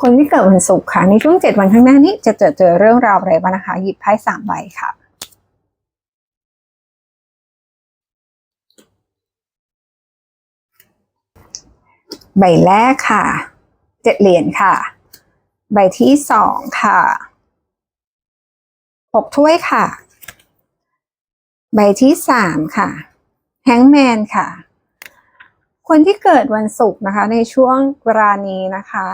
คนที่เกิดวันศุกร์ค่ะในช่วงเจ็ดวันข้างหน้านี้จะเจอเจอเรื่องราวอะไรบ้างนะคะ หยิบไพ่สามใบค่ะใบแรกค่ะ เจ็ดเหรียญค่ะ ใบที่สองค่ะ หกถ้วยค่ะ ใบที่สามค่ะ แฮงแมนค่ะ คนที่เกิดวันศุกร์นะคะ ในช่วงเวลานี้นะคะ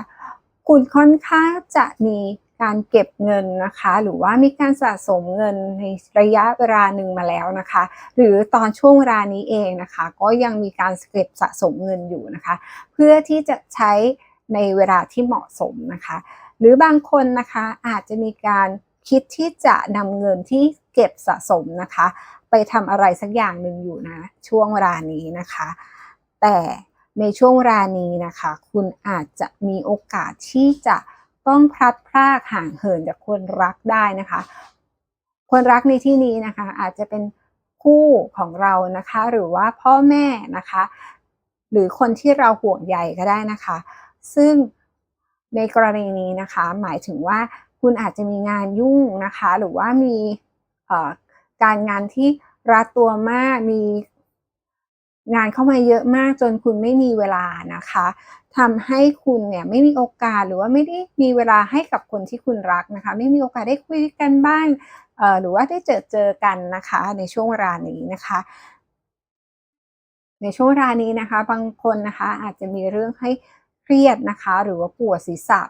คุณค่อนข้างจะมีการเก็บเงินนะคะ หรือว่ามีการสะสมเงินในระยะเวลาหนึ่งมาแล้วนะคะ หรือตอนช่วงเวลานี้เองนะคะ ก็ยังมีการเก็บสะสมเงินอยู่นะคะ เพื่อที่จะใช้ในเวลาที่เหมาะสมนะคะ หรือบางคนนะคะอาจจะมีการคิดที่จะนำเงินที่เก็บสะสมนะคะ ไปทำอะไรสักอย่างหนึ่งอยู่นะ ช่วงเวลานี้นะคะ แต่ ในช่วงเวลานี้นะคะ คุณอาจจะมีโอกาสที่จะต้องพลัดพรากห่างเหินจากคนรักได้นะคะ คนรักในที่นี้นะคะ อาจจะเป็นคู่ของเรานะคะ หรือว่าพ่อแม่นะคะ หรือคนที่เราห่วงใยก็ได้นะคะ ซึ่งในกรณีนี้นะคะ หมายถึงว่าคุณอาจจะมีงานยุ่งนะคะ หรือว่ามีการงานที่รัดตัวมากมี งานเข้ามาเยอะมากจนคุณไม่มีเวลานะคะทำให้คุณเนี่ยไม่มีโอกาสหรือว่าไม่ได้มีเวลาให้กับคนที่คุณรักนะคะ ไม่มีโอกาสได้คุยกันบ้างหรือว่าได้เจอเจอกันนะคะ ในช่วงเวลานี้นะคะ ในช่วงเวลานี้นะคะ บางคนนะคะอาจจะมีเรื่องให้เครียดนะคะ หรือว่าปวดศีรษะ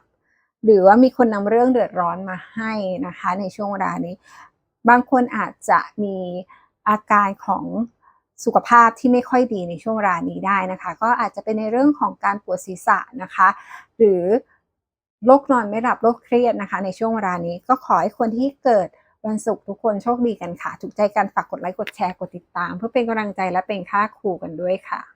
หรือว่ามีคนนำเรื่องเดือดร้อนมาให้นะคะ ในช่วงเวลานี้ บางคนอาจจะมีอาการของ สุขภาพที่ไม่ค่อยดีในช่วงรานี้ได้นะคะ ก็อาจจะเป็นในเรื่องของการปวดศีรษะนะคะ หรือโรคนอนไม่หลับโรคเครียดนะคะ ในช่วงเวลานี้ก็ขอให้คนที่เกิดวันศุกร์ทุกคนโชคดีกันค่ะ ถูกใจกันฝากกดไลค์กดแชร์กดติดตาม เพื่อเป็นกำลังใจและเป็นค่าครูกันด้วยค่ะ